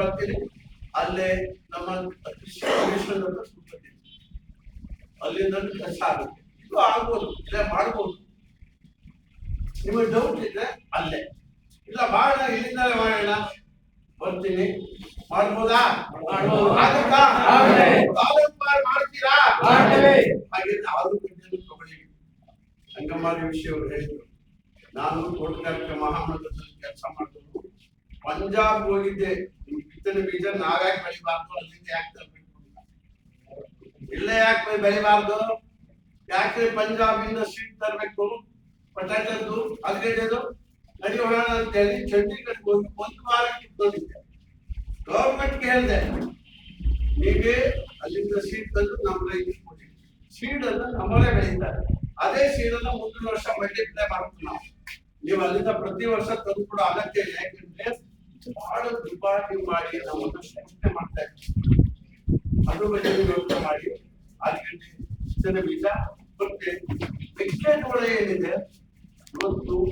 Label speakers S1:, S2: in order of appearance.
S1: ಬರ್ತೀನಿ ಅಲ್ಲೇ ನಮ್ಮ ಕೃಷಿ ಕಮಿಷನರ್ ಕೂತ್ಕೊತೀನಿ. ಅಲ್ಲಿಂದ ಕೆಲಸ ಆಗುತ್ತೆ. ಇದು ಆಗ್ಬೋದು ಇಲ್ಲ ಮಾಡ್ಬೋದು. ನಿಮಗೆ ಡೌಟ್ ಇದ್ರೆ ಅಲ್ಲೇ. ಇಲ್ಲ ಮಾಡೋಣ ಇಲ್ಲಿಂದಲೇ ಮಾಡೋಣ. ಬರ್ತೀನಿ. ಮಾಡ್ಬೋದಾ? ಮಾಡ್ತೀರಾ. ಹಾಗೆ ಆರು ಗಂಟೆಯನ್ನು ತಗೊಳ್ಳಿ. ಅಂಗಮಾರಿ ವಿಷಯ ಅವರು ಹೇಳಿದ್ರು. ನಾನು ತೋಟಗಾರಿಕೆ ಮಹಾಮಂಡಲದಲ್ಲಿ ಕೆಲಸ ಮಾಡಿದ್ರು ಪಂಜಾಬ್ ಹೋಗಿದ್ದೆ. ಬಿತ್ತನೆ ಬೀಜ ನಾವ್ಯಾಕೆ ಬೆಳಿಬಾರ್ದು? ಅಲ್ಲಿಂದ ಯಾಕೆ. ಇಲ್ಲೇ ಯಾಕೆ ಬೆಳಿಬಾರ್ದು? ಯಾಕೆ ಇಂದ ಸೀಟ್ ತರಬೇಕು? ಪಟಾಟದ್ದು ಅಲ್ಗಡ್ಡೆದು ಹೋಗೋಣ ಅಂತ ಹೇಳಿ ಚಂಡೀಗಢ ಹೋಗಿ ಒಂದು ವಾರ ಕಿತ್ತೋಗಿದ್ದೆ ಗೌರ್ಮೆಂಟ್ಗೆ ಹೇಳಿದೆ, ಹೀಗೆ ಅಲ್ಲಿಂದ ಸೀಟ್ ತಂದು ನಮ್ಮ ರೈತರಿಗೆ ಕೊಡಿ. ಅನ್ನು ನಮ್ಮಲ್ಲೇ ಬೆಳೀತಾರೆ. ಅದೇ ಸೀಡ್ ಅನ್ನು ಮುಂದಿನ ವರ್ಷ ಮಲ್ಟಿಪ್ಲೈ ಮಾಡ್ತೀವಿ ನಾವು. ನೀವು ಅಲ್ಲಿಂದ ಪ್ರತಿ ವರ್ಷ ತಂದು ಕೊಡೋ ಅಗತ್ಯ ಇಲ್ಲ. ಯಾಕಂದ್ರೆ ಬಹಳ ದುಬಾರಿ ಮಾಡಿ ನಮ್ಮನ್ನು ಸೃಷ್ಟಿ ಮಾಡ್ತಾ ಇದ್ದೀವಿ. ಅದ್ರ ಬಗ್ಗೆ ಯೋಚನೆ ಮಾಡಿ ಆಲೂಗಡ್ಡೆ ಬಿತ್ತನೆ ಬೀಜ ಮತ್ತೆ ಮೆಕ್ಕೆಜೋಳ ಏನಿದೆ? ಇವತ್ತು